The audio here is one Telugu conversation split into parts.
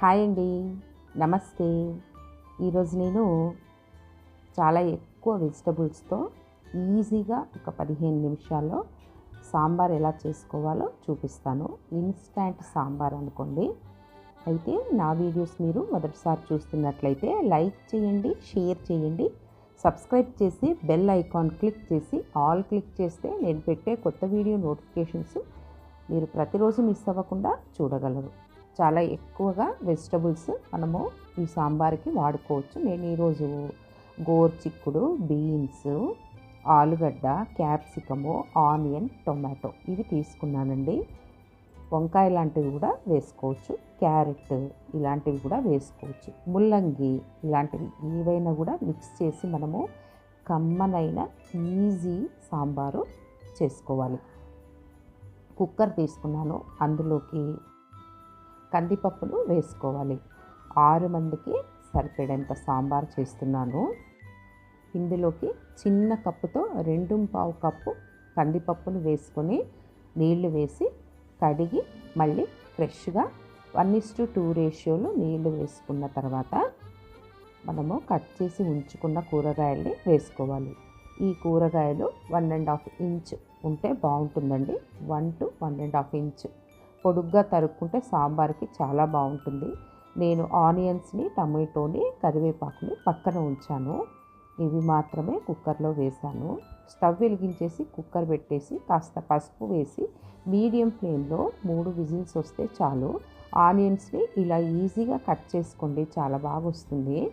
హాయ్ అండి. నమస్తే. ఈరోజు నేను చాలా ఎక్కువ వెజిటబుల్స్తో ఈజీగా ఒక పదిహేను నిమిషాల్లో సాంబార్ ఎలా చేసుకోవాలో చూపిస్తాను. ఇన్స్టాంట్ సాంబార్ అనుకోండి. అయితే నా వీడియోస్ మీరు మొదటిసారి చూస్తున్నట్లయితే లైక్ చేయండి షేర్ చేయండి. సబ్స్క్రైబ్ చేసి బెల్ ఐకాన్ క్లిక్ చేసి ఆల్ క్లిక్ చేస్తే నేను పెట్టే కొత్త వీడియో నోటిఫికేషన్స్ మీరు ప్రతిరోజు మిస్ అవ్వకుండా చూడగలరు. చాలా ఎక్కువగా వెజిటబుల్స్ మనము ఈ సాంబార్కి వాడుకోవచ్చు. నేను ఈరోజు గోర్చిక్కుడు బీన్స్ ఆలుగడ్డ క్యాప్సికము ఆనియన్ టొమాటో ఇవి తీసుకున్నానండి. వంకాయ లాంటివి కూడా వేసుకోవచ్చు. క్యారెట్ ఇలాంటివి కూడా వేసుకోవచ్చు. ముల్లంగి ఇలాంటివి ఏవైనా కూడా మిక్స్ చేసి మనము కమ్మనైన ఈజీ సాంబారు చేసుకోవాలి. కుక్కర్ తీసుకున్నాను. అందులోకి కందిపప్పులు వేసుకోవాలి. ఆరు మందికి సరిపడేంత సాంబార్ చేస్తున్నాను. ఇందులోకి చిన్న కప్పుతో రెండు పావు కప్పు కందిపప్పును వేసుకొని నీళ్ళు వేసి కడిగి మళ్ళీ ఫ్రెష్గా వన్ ఇస్ టు టూ రేషియోలో నీళ్ళు వేసుకున్న తర్వాత మనము కట్ చేసి ఉంచుకున్న కూరగాయల్ని వేసుకోవాలి. ఈ కూరగాయలు వన్ అండ్ హాఫ్ ఇంచ్ ఉంటే బాగుంటుందండి. One two one and half inch పొడుగ్గా తరుక్కుంటే సాంబార్కి చాలా బాగుంటుంది. నేను ఆనియన్స్ని టమాటోని కరివేపాకుని పక్కన ఉంచాను. ఇవి మాత్రమే కుక్కర్లో వేశాను. స్టవ్ వెలిగించేసి కుక్కర్ పెట్టేసి కాస్త పసుపు వేసి మీడియం ఫ్లేమ్లో మూడు విజిల్స్ వస్తే చాలు. ఆనియన్స్ని ఇలా ఈజీగా కట్ చేసుకోండి చాలా బాగా వస్తుంది.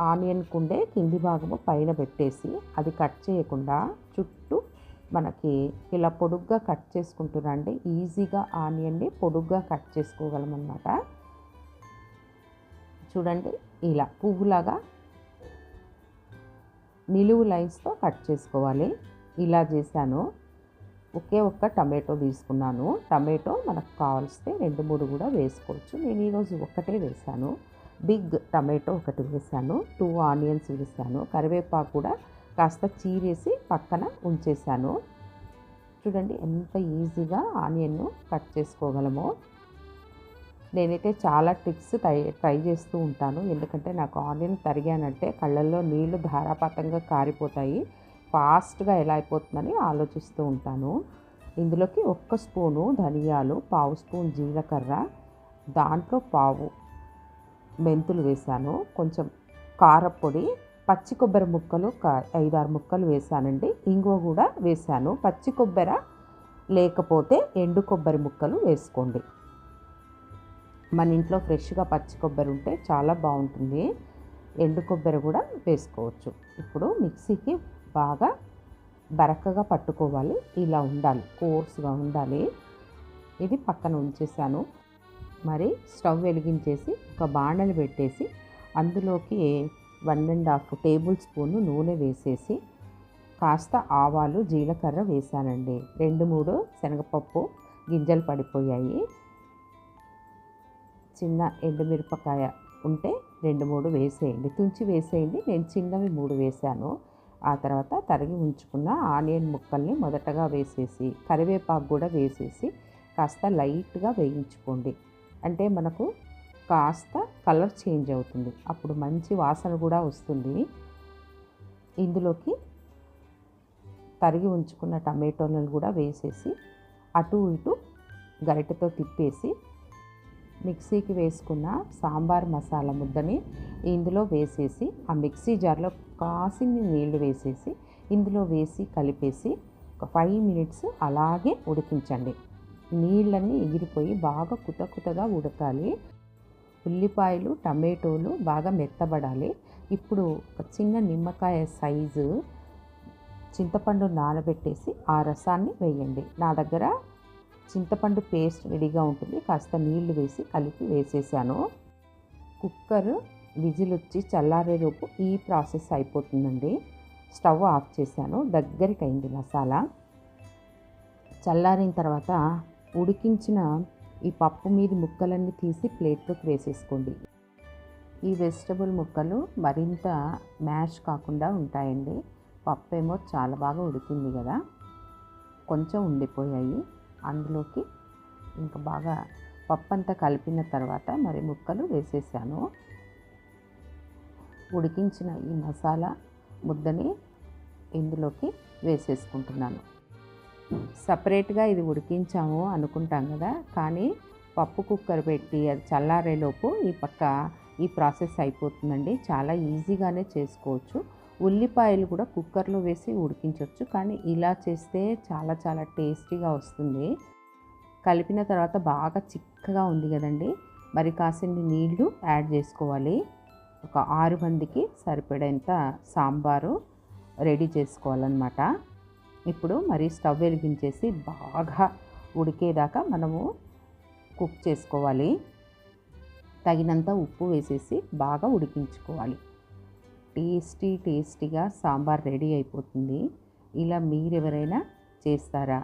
ఆనియన్ కుండే కింది భాగము పైన పెట్టేసి అది కట్ చేయకుండా చుట్టూ మనకి ఇలా పొడుగ్గా కట్ చేసుకుంటున్నాండి ఈజీగా ఆనియన్ని పొడుగ్గా కట్ చేసుకోగలమన్నమాట. చూడండి ఇలా పువ్వులాగా నిలువు లైన్స్తో కట్ చేసుకోవాలి. ఇలా చేశాను. ఒకే ఒక్క టమాటో తీసుకున్నాను. టమాటో మనకు కావాల్స్తే రెండు మూడు కూడా వేసుకోవచ్చు. నేను ఈరోజు ఒక్కటే వేశాను. బిగ్ టమాటో ఒకటి వేసాను టూ ఆనియన్స్ వేసాను కరివేపాకు కూడా కాస్త చీరేసి పక్కన ఉంచేసాను చూడండి ఎంత ఈజీగా ఆనియన్ను కట్ చేసుకోగలమో. నేనైతే చాలా టిప్స్ ట్రై ట్రై చేస్తూ ఉంటాను. ఎందుకంటే నాకు ఆనియన్ తరిగానంటే కళ్ళల్లో నీళ్ళు ధారాపాతంగా కారిపోతాయి. ఫాస్ట్గా ఎలా అయిపోతుందని ఆలోచిస్తూ ఉంటాను. ఇందులోకి ఒక్క స్పూను ధనియాలు పావు స్పూన్ జీలకర్ర దాంట్లో పావు మెంతులు వేశాను. కొంచెం కారపొడి పచ్చి కొబ్బరి ముక్కలు ఐదారు ముక్కలు వేశానండి. ఇంగువ కూడా వేశాను. పచ్చి కొబ్బరి లేకపోతే ఎండు కొబ్బరి ముక్కలు వేసుకోండి. మన ఇంట్లో ఫ్రెష్గా పచ్చి కొబ్బరి ఉంటే చాలా బాగుంటుంది. ఎండు కొబ్బరి కూడా వేసుకోవచ్చు. ఇప్పుడు మిక్సీకి బాగా బరకగా పట్టుకోవాలి. ఇలా ఉండాలి. కోర్స్గా ఉండాలి. ఇది పక్కన ఉంచేసాను మరి స్టవ్ వెలిగించేసి ఒక బాణలు పెట్టేసి అందులోకి one and half tablespoon నూనె వేసేసి కాస్త ఆవాలు జీలకర్ర వేసానండి. రెండు మూడు శనగపప్పు గింజలు పడిపోయాయి. చిన్న ఎండుమిరపకాయ ఉంటే రెండు మూడు వేసేయండి. తుంచి వేసేయండి. నేను చిన్నవి మూడు వేసాను. ఆ తర్వాత తరిగి ఉంచుకున్న ఆనియన్ ముక్కల్ని మొదటగా వేసేసి కరివేపాకు కూడా వేసేసి కాస్త లైట్గా వేయించుకోండి. అంటే మనకు కాస్త కలర్ చేంజ్ అవుతుంది. అప్పుడు మంచి వాసన కూడా వస్తుంది. ఇందులోకి తరిగి ఉంచుకున్న టమాటోలను కూడా వేసేసి అటు ఇటు గరిటెతో తిప్పేసి మిక్సీకి వేసుకున్న సాంబార్ మసాలా ముద్దని ఇందులో వేసేసి ఆ మిక్సీ జార్లో కాసిన్ని నీళ్ళు వేసేసి ఇందులో వేసి కలిపేసి ఒక ఫైవ్ మినిట్స్ అలాగే ఉడికించండి. నీళ్ళన్నీ ఎగిరిపోయి బాగా కుత కుతగా ఉడకాలి. ఉల్లిపాయలు టమాటోలు బాగా మెత్తబడాలి. ఇప్పుడు ఒక చిన్న నిమ్మకాయ సైజు చింతపండు నానబెట్టేసి ఆ రసాన్ని వేయండి. నా దగ్గర చింతపండు పేస్ట్ రెడీగా ఉంటుంది. కాస్త నీళ్ళు వేసి కలిపి వేసేసాను. కుక్కర్ విజిల్ వచ్చి చల్లారేలోపు ఈ ప్రాసెస్ అయిపోతుందండి. స్టవ్ ఆఫ్ చేశాను. దగ్గరికి అయింది మసాలా. చల్లారిన తర్వాత ఉడికించిన ఈ పప్పు మీద ముక్కలన్నీ తీసి ప్లేట్లోకి వేసేసుకోండి. ఈ వెజిటబుల్ ముక్కలు మరింత మ్యాష్ కాకుండా ఉంటాయండి. పప్పు ఏమో చాలా బాగా ఉడికింది కదా. కొంచెం ఉండిపోయాయి. అందులోకి ఇంకా బాగా పప్పు అంతా కలిపిన తర్వాత మరి ముక్కలు వేసేసాను. ఉడికించిన ఈ మసాలా ముద్దని ఇందులోకి వేసేసుకుంటున్నాను. సపరేట్గా ఇది ఉడికించాము అనుకుంటాం కదా కానీ పప్పు కుక్కర్ పెట్టి అది చల్లారేలోపు ఈ పక్క ఈ ప్రాసెస్ అయిపోతుందండి. చాలా ఈజీగానే చేసుకోవచ్చు. ఉల్లిపాయలు కూడా కుక్కర్లో వేసి ఉడికించవచ్చు కానీ ఇలా చేస్తే చాలా చాలా టేస్టీగా వస్తుంది. కలిపిన తర్వాత బాగా చిక్కగా ఉంది కదండి మరి కాసిన్ని నీళ్ళు యాడ్ చేసుకోవాలి. ఒక ఆరు మందికి సరిపడేంత సాంబారు రెడీ చేసుకోవాలన్నమాట. ఇప్పుడు మరి స్టవ్ వెలిగించేసి బాగా ఉడికేదాకా మనము కుక్ చేసుకోవాలి. తగినంత ఉప్పు వేసేసి బాగా ఉడికించుకోవాలి. టేస్టీ టేస్టీగా సాంబార్ రెడీ అయిపోతుంది. ఇలా మీరెవరైనా చేస్తారా?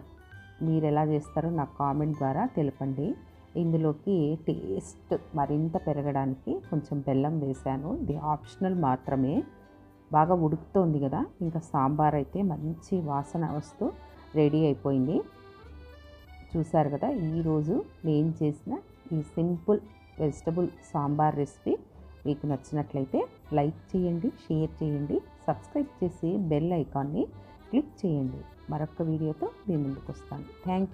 మీరు ఎలా చేస్తారో నాకు కామెంట్ ద్వారా తెలపండి. ఇందులోకి టేస్ట్ మరింత పెరగడానికి కొంచెం బెల్లం వేశాను. ఇది ఆప్షనల్ మాత్రమే. బాగా ఉడుకుతోంది కదా. ఇంకా సాంబార్ అయితే మంచి వాసన వస్తూ రెడీ అయిపోయింది. చూసారు కదా ఈరోజు నేను చేసిన ఈ సింపుల్ వెజిటబుల్ సాంబార్ రెసిపీ మీకు నచ్చినట్లయితే లైక్ చేయండి షేర్ చేయండి సబ్స్క్రైబ్ చేసి బెల్ ఐకాన్ని క్లిక్ చేయండి. మరొక వీడియోతో మీ ముందుకు వస్తాను. థ్యాంక్